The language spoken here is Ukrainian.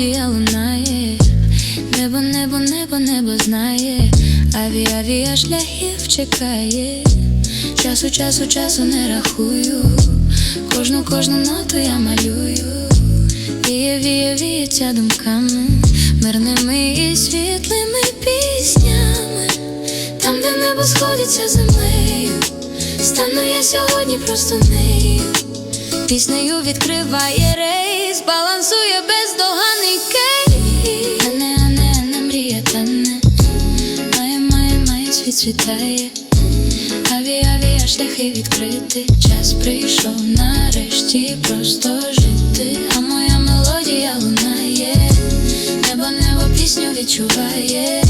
мелодія лунає, небо, небо, небо, небо знає, авіа, авіа шляхів чекає, часу, часу, часу не рахую, кожну, кожну ноту я малюю, віє, віє, віється думками, мирними і світлими піснями, там, де небо сходиться землею, стану я сьогодні просто нею. Піснею відкриває рейс, має, світ світає. Аві, шляхи відкрити. Час прийшов нарешті просто жити. А моя мелодія лунає, небо, небо пісню відчуває.